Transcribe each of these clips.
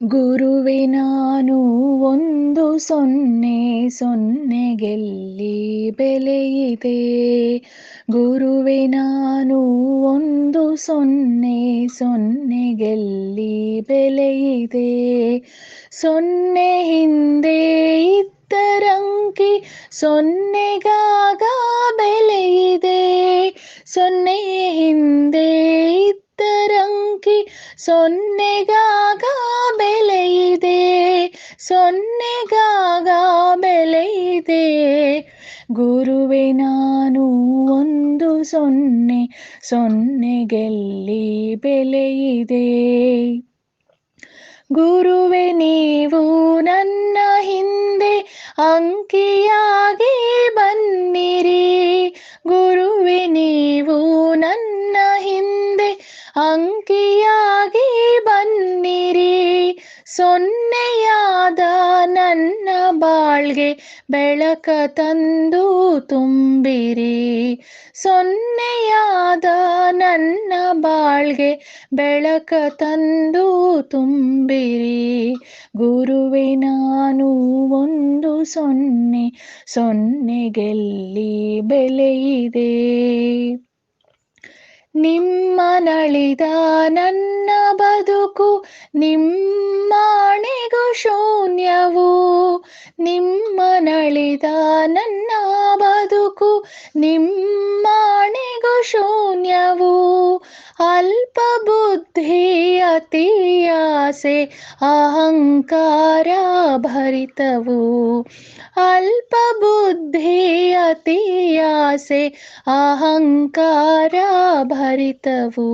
ಗುರುವೆ, ನಾನು ಒಂದು ಸೊನ್ನೆ ಸೊನ್ನೆಗೆಲ್ಲಿ ಬೆಲೆಯಿದೆ? ಗುರುವೆ, ನಾನು ಒಂದು ಸೊನ್ನೆ ಸೊನ್ನೆಗೆಲ್ಲಿ ಬೆಲೆಯಿದೆ? ಸೊನ್ನೆ ಹಿಂದೆ ಇದ್ದರಂಕಿ ಸೊನ್ನೆಗಾಗ ಬೆಲೆಯಿದೆ? ಸೊನ್ನೆ ಹಿಂದೆ ಇದ್ದರಂಕಿ ಸೊನ್ನೆಗಾಗ ಸೊನ್ನೆಗಾಗ ಬೆಲೆಯಿದೆ ಗುರುವೆ ನಾನು ಒಂದು ಸೊನ್ನೆ ಸೊನ್ನೆಗೆಲ್ಲಿ ಬೆಲೆಯಿದೆ ಗುರುವೆ ನೀವು ನನ್ನ ಹಿಂದೆ ಅಂಕಿಯಾಗಿ ಅಂಕಿಯಾಗಿ ಬನ್ನಿರಿ. ಸೊನ್ನೆಯಾದ ನನ್ನ ಬಾಳ್ಗೆ ಬೆಳಕ ತಂದು ತುಂಬಿರಿ. ಸೊನ್ನೆಯಾದ ನನ್ನ ಬಾಳ್ಗೆ ಬೆಳಕ ತಂದು ತುಂಬಿರಿ. ಗುರುವೆ, ನಾನು ಒಂದು ಸೊನ್ನೆ, ಸೊನ್ನೆಗೆಲ್ಲಿ ಬೆಲೆಯಿದೆ ನಿಮ್ಮ ನಳಿದ ನನ್ನ ಬದುಕು ನಿಮ್ಮಣೆಗೂ ಶೂನ್ಯವು. ನಿಮ್ಮ ನಳಿದ ನನ್ನ ಬದುಕು ನಿಮ್ಮಣೆಗೂ ಶೂನ್ಯವು. ಅಲ್ಪ ಬುದ್ಧಿ ಅತಿಯಾಸೆ ಅಹಂಕಾರ ಭರಿತವು ಅಲ್ಪ ಬುದ್ಧಿ ಅತಿಯಾಸೆ ಅಹಂಕಾರ ಭರಿತವು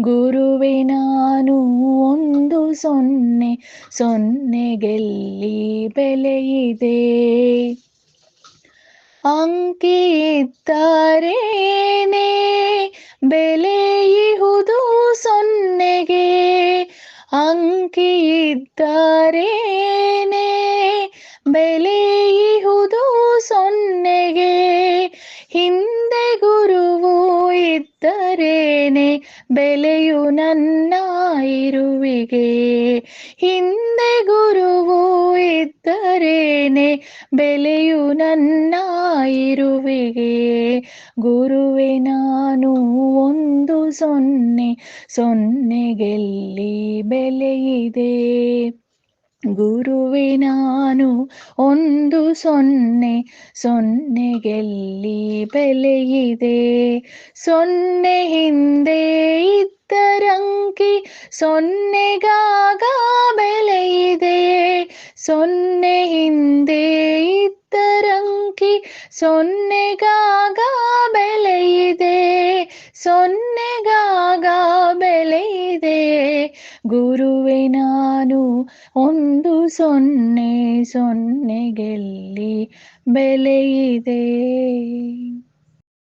ಗುರುವೆ ನಾನು ಒಂದು ಸೊನ್ನೆ ಸೊನ್ನೆಗೆಲ್ಲಿ ಬೆಲೆಯಿದೆ ಅಂಕಿ ಇದ್ದರೇನೆ ಅಂಕಿ ಇದ್ದರೇನೆ ಬೆಲೆಯುವುದು ಸೊನ್ನೆಗೆ. ಹಿಂದೆ ಗುರುವು ಇದ್ದರೇನೆ? ಬೆಲೆಯು ನನ್ನ ಇರುವಿಗೆ. ಹಿಂದೆ ಗುರುವು ಇದ್ದರೇನೆ? ಬೆಲೆಯು ನನ್ನ ಇರುವಿಗೆ. ಗುರುವೆ, ನಾನು ಒಂದು ಸೊನ್ನೆ. ಸೊನ್ನೆಗೆಲ್ಲ ಗುರುವೆ ನಾನು ಒಂದು ಸೊನ್ನೆ ಸೊನ್ನೆಗೆಲ್ಲಿ ಬೆಲೆಯಿದೆ. ಸೊನ್ನೆ ಹಿಂದೆ ಇದ್ದರಂಕಿ, ಸೊನ್ನೆಗಾಗ ಬೆಲೆಯಿದೆ. ಸೊನ್ನೆ ಹಿಂದೆ ಇದ್ದರಂಕಿ, ಸೊನ್ನೆಗಾಗ ಬೆಲೆಯಿದೆ. ಸೊನ್ನೆಗಾಗ ಬೆಲೆಯಿದೆ. ಗುರುವೆ ನಾನು ಸೊನ್ನೆ ಸೊನ್ನೆಗೆಲ್ಲಿ ಬೆಲೆಯಿದೆ